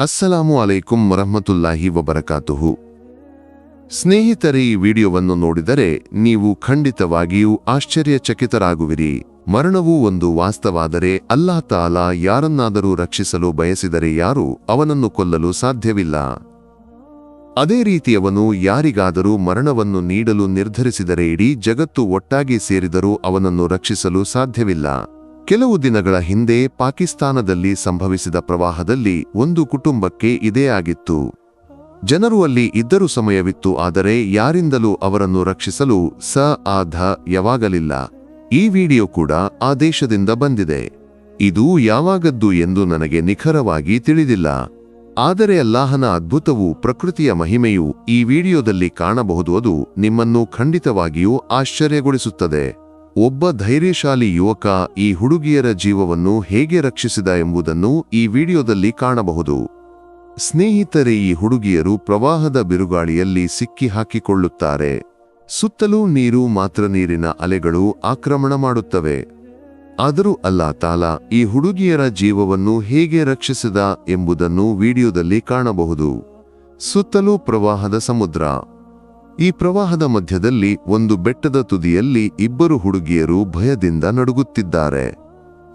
ಅಸ್ಸಲಾಮು ಅಲೈಕುಂ ವರಹಮತುಲ್ಲಾಹಿ ವಬರಕಾತುಹು ಸ್ನೇಹಿತರೆ, ಈ ವಿಡಿಯೋವನ್ನು ನೋಡಿದರೆ ನೀವು ಖಂಡಿತವಾಗಿಯೂ ಆಶ್ಚರ್ಯಚಕಿತರಾಗುವಿರಿ. ಮರಣವು ಒಂದು ವಾಸ್ತವಾದರೆ ಅಲ್ಲಾ ತಾಲ ಯಾರನ್ನಾದರೂ ರಕ್ಷಿಸಲು ಬಯಸಿದರೆ ಯಾರೂ ಅವನನ್ನು ಕೊಲ್ಲಲು ಸಾಧ್ಯವಿಲ್ಲ. ಅದೇ ರೀತಿಯವನು ಯಾರಿಗಾದರೂ ಮರಣವನ್ನು ನೀಡಲು ನಿರ್ಧರಿಸಿದರೆ ಇಡೀ ಜಗತ್ತು ಒಟ್ಟಾಗಿ ಸೇರಿದರೂ ಅವನನ್ನು ರಕ್ಷಿಸಲು ಸಾಧ್ಯವಿಲ್ಲ. ಕೆಲವು ದಿನಗಳ ಹಿಂದೆ ಪಾಕಿಸ್ತಾನದಲ್ಲಿ ಸಂಭವಿಸಿದ ಪ್ರವಾಹದಲ್ಲಿ ಒಂದು ಕುಟುಂಬಕ್ಕೆ ಇದೇ ಆಗಿತ್ತು. ಜನರು ಅಲ್ಲಿ ಇದ್ದರೂ ಸಮಯವಿತ್ತು, ಆದರೆ ಯಾರಿಂದಲೂ ಅವರನ್ನು ರಕ್ಷಿಸಲು ಸ ಆಧ ಯಾವಾಗಲಿಲ್ಲ. ಈ ವಿಡಿಯೋ ಕೂಡ ಆ ದೇಶದಿಂದ ಬಂದಿದೆ. ಇದು ಯಾವಾಗದ್ದು ಎಂದು ನನಗೆ ನಿಖರವಾಗಿ ತಿಳಿದಿಲ್ಲ. ಆದರೆ ಅಲ್ಲಾಹನ ಅದ್ಭುತವು ಪ್ರಕೃತಿಯ ಮಹಿಮೆಯು ಈ ವಿಡಿಯೋದಲ್ಲಿ ಕಾಣಬಹುದು, ಅದು ನಿಮ್ಮನ್ನು ಖಂಡಿತವಾಗಿಯೂ ಆಶ್ಚರ್ಯಗೊಳಿಸುತ್ತದೆ. ಒಬ್ಬ ಧೈರ್ಯಶಾಲಿ ಯುವಕ ಈ ಹುಡುಗಿಯರ ಜೀವವನ್ನು ಹೇಗೆ ರಕ್ಷಿಸಿದ ಎಂಬುದನ್ನು ಈ ವಿಡಿಯೋದಲ್ಲಿ ಕಾಣಬಹುದು. ಸ್ನೇಹಿತರೆ, ಈ ಹುಡುಗಿಯರು ಪ್ರವಾಹದ ಬಿರುಗಾಳಿಯಲ್ಲಿ ಸಿಕ್ಕಿ ಹಾಕಿಕೊಳ್ಳುತ್ತಾರೆ. ಸುತ್ತಲೂ ನೀರು, ಮಾತ್ರ ನೀರಿನ ಅಲೆಗಳು ಆಕ್ರಮಣ ಮಾಡುತ್ತವೆ. ಆದರೂ ಅಲ್ಲಾ ತಾಲ, ಈ ಹುಡುಗಿಯರ ಜೀವವನ್ನು ಹೇಗೆ ರಕ್ಷಿಸಿದ ಎಂಬುದನ್ನು ವಿಡಿಯೋದಲ್ಲಿ ಕಾಣಬಹುದು. ಸುತ್ತಲೂ ಪ್ರವಾಹದ ಸಮುದ್ರ. ಈ ಪ್ರವಾಹದ ಮಧ್ಯದಲ್ಲಿ ಒಂದು ಬೆಟ್ಟದ ತುದಿಯಲ್ಲಿ ಇಬ್ಬರು ಹುಡುಗಿಯರು ಭಯದಿಂದ ನಡುಗುತ್ತಿದ್ದಾರೆ.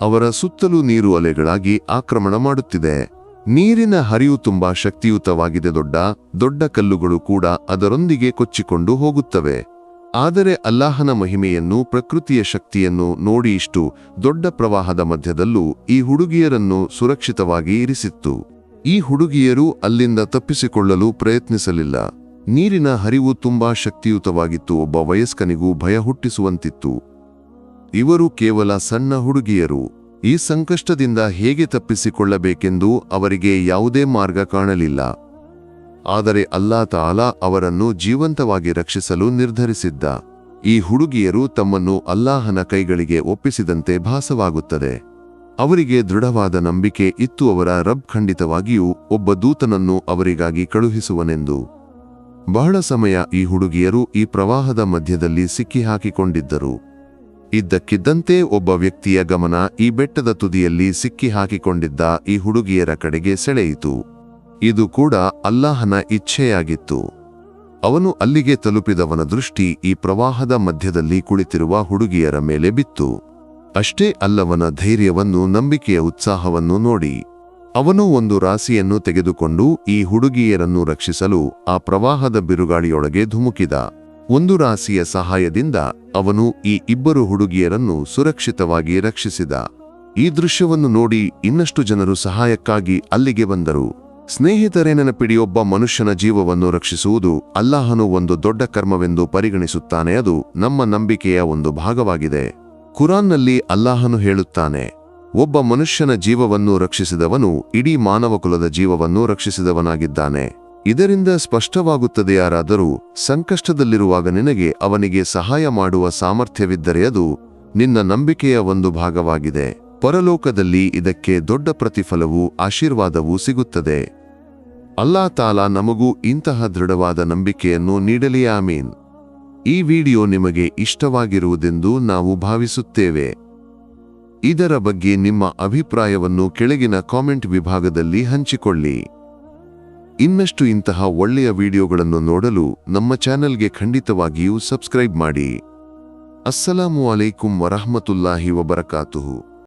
ಅವರ ಸುತ್ತಲೂ ನೀರು ಅಲೆಗಳಾಗಿ ಆಕ್ರಮಣ ಮಾಡುತ್ತಿದೆ. ನೀರಿನ ಹರಿವು ತುಂಬಾ ಶಕ್ತಿಯುತವಾಗಿದೆ. ದೊಡ್ಡ ದೊಡ್ಡ ಕಲ್ಲುಗಳು ಕೂಡ ಅದರೊಂದಿಗೆ ಕೊಚ್ಚಿಕೊಂಡು ಹೋಗುತ್ತವೆ. ಆದರೆ ಅಲ್ಲಾಹನ ಮಹಿಮೆಯನ್ನು, ಪ್ರಕೃತಿಯ ಶಕ್ತಿಯನ್ನು ನೋಡಿ ಇಷ್ಟು ದೊಡ್ಡ ಪ್ರವಾಹದ ಮಧ್ಯದಲ್ಲೂ ಈ ಹುಡುಗಿಯರನ್ನು ಸುರಕ್ಷಿತವಾಗಿ ಇರಿಸಿತ್ತು. ಈ ಹುಡುಗಿಯರು ಅಲ್ಲಿಂದ ತಪ್ಪಿಸಿಕೊಳ್ಳಲು ಪ್ರಯತ್ನಿಸಲಿಲ್ಲ. ನೀರಿನ ಹರಿವು ತುಂಬಾ ಶಕ್ತಿಯುತವಾಗಿತ್ತು, ಒಬ್ಬ ವಯಸ್ಕನಿಗೂ ಭಯ ಹುಟ್ಟಿಸುವಂತಿತ್ತು. ಇವರು ಕೇವಲ ಸಣ್ಣ ಹುಡುಗಿಯರು. ಈ ಸಂಕಷ್ಟದಿಂದ ಹೇಗೆ ತಪ್ಪಿಸಿಕೊಳ್ಳಬೇಕೆಂದು ಅವರಿಗೆ ಯಾವುದೇ ಮಾರ್ಗ ಕಾಣಲಿಲ್ಲ. ಆದರೆ ಅಲ್ಲಾ ತಾಲ ಅವರನ್ನು ಜೀವಂತವಾಗಿ ರಕ್ಷಿಸಲು ನಿರ್ಧರಿಸಿದ್ದ. ಈ ಹುಡುಗಿಯರು ತಮ್ಮನ್ನು ಅಲ್ಲಾಹನ ಕೈಗಳಿಗೆ ಒಪ್ಪಿಸಿದಂತೆ ಭಾಸವಾಗುತ್ತದೆ. ಅವರಿಗೆ ದೃಢವಾದ ನಂಬಿಕೆ ಇತ್ತು, ಅವರ ರಬ್ ಖಂಡಿತವಾಗಿಯೂ ಒಬ್ಬ ದೂತನನ್ನು ಅವರಿಗಾಗಿ ಕಳುಹಿಸುವನೆಂದು. ಬಹಳ ಸಮಯ ಈ ಹುಡುಗಿಯರು ಈ ಪ್ರವಾಹದ ಮಧ್ಯದಲ್ಲಿ ಸಿಕ್ಕಿಹಾಕಿಕೊಂಡಿದ್ದರು. ಇದ್ದಕ್ಕಿದ್ದಂತೆ ಒಬ್ಬ ವ್ಯಕ್ತಿಯ ಗಮನ ಈ ಬೆಟ್ಟದ ತುದಿಯಲ್ಲಿ ಸಿಕ್ಕಿ ಹಾಕಿಕೊಂಡಿದ್ದ ಈ ಹುಡುಗಿಯರ ಕಡೆಗೆ ಸೆಳೆಯಿತು. ಇದು ಕೂಡ ಅಲ್ಲಾಹನ ಇಚ್ಛೆಯಾಗಿತ್ತು. ಅವನು ಅಲ್ಲಿಗೆ ತಲುಪಿದವನ ದೃಷ್ಟಿ ಈ ಪ್ರವಾಹದ ಮಧ್ಯದಲ್ಲಿ ಕುಳಿತಿರುವ ಹುಡುಗಿಯರ ಮೇಲೆ ಬಿತ್ತು. ಅಷ್ಟೇ ಅಲ್ಲವನ ಧೈರ್ಯವನ್ನು ನಂಬಿಕೆಯ ಉತ್ಸಾಹವನ್ನು ನೋಡಿ. ಅವನು ಒಂದು ರಾಸಿಯನ್ನು ತೆಗೆದುಕೊಂಡು ಈ ಹುಡುಗಿಯರನ್ನು ರಕ್ಷಿಸಲು ಆ ಪ್ರವಾಹದ ಬಿರುಗಾಳಿಯೊಳಗೆ ಧುಮುಕಿದ. ಒಂದು ರಾಸಿಯ ಸಹಾಯದಿಂದ ಅವನು ಈ ಇಬ್ಬರು ಹುಡುಗಿಯರನ್ನು ಸುರಕ್ಷಿತವಾಗಿ ರಕ್ಷಿಸಿದ. ಈ ದೃಶ್ಯವನ್ನು ನೋಡಿ ಇನ್ನಷ್ಟು ಜನರು ಸಹಾಯಕ್ಕಾಗಿ ಅಲ್ಲಿಗೆ ಬಂದರು. ಸ್ನೇಹಿತರೇ, ನೆನಪಿಡಿ, ಒಬ್ಬ ಮನುಷ್ಯನ ಜೀವವನ್ನು ರಕ್ಷಿಸುವುದು ಅಲ್ಲಾಹನು ಒಂದು ದೊಡ್ಡ ಕರ್ಮವೆಂದು ಪರಿಗಣಿಸುತ್ತಾನೆ. ಅದು ನಮ್ಮ ನಂಬಿಕೆಯ ಒಂದು ಭಾಗವಾಗಿದೆ. ಕುರಾನ್ನಲ್ಲಿ ಅಲ್ಲಾಹನು ಹೇಳುತ್ತಾನೆ ಒಬ್ಬ ಮನುಷ್ಯನ ಜೀವವನ್ನು ರಕ್ಷಿಸಿದವನು, ಇಡೀ ಮಾನವಕುಲದ ಜೀವವನ್ನು ರಕ್ಷಿಸಿದವನಾಗಿದ್ದಾನೆ. ಇದರಿಂದ ಸ್ಪಷ್ಟವಾಗುತ್ತದೆ ಯಾರಾದರೂ, ಸಂಕಷ್ಟದಲ್ಲಿರುವಾಗ ನಿನಗೆ ಅವನಿಗೆ ಸಹಾಯ ಮಾಡುವ ಸಾಮರ್ಥ್ಯವಿದ್ದರೆ ಅದು ನಿನ್ನ ನಂಬಿಕೆಯ ಒಂದು ಭಾಗವಾಗಿದೆ. ಪರಲೋಕದಲ್ಲಿ ಇದಕ್ಕೆ ದೊಡ್ಡ ಪ್ರತಿಫಲವೂ ಆಶೀರ್ವಾದವೂ ಸಿಗುತ್ತದೆ. ಅಲ್ಲಾ ತಾಲ ನಮಗೂ ಇಂತಹ ದೃಢವಾದ ನಂಬಿಕೆಯನ್ನು ನೀಡಲಿ ಆಮೀನ್. ಈ ವಿಡಿಯೋ ನಿಮಗೆ ಇಷ್ಟವಾಗಿರುವುದೆಂದು ನಾವು ಭಾವಿಸುತ್ತೇವೆ. ಇದರ ಬಗ್ಗೆ ನಿಮ್ಮ ಅಭಿಪ್ರಾಯವನ್ನು ಕೆಳಗಿನ ಕಾಮೆಂಟ್ ವಿಭಾಗದಲ್ಲಿ ಹಂಚಿಕೊಳ್ಳಿ. ಇನ್ನಷ್ಟು ಇಂತಹ ಒಳ್ಳೆಯ ವಿಡಿಯೋಗಳನ್ನು ನೋಡಲು ನಮ್ಮ ಚಾನೆಲ್ಗೆ ಖಂಡಿತವಾಗಿಯೂ ಸಬ್ಸ್ಕ್ರೈಬ್ ಮಾಡಿ. ಅಸ್ಸಲಾಮು ಅಲೈಕುಂ ವರಹಮತುಲ್ಲಾಹಿ ವಬರಕಾತುಹು.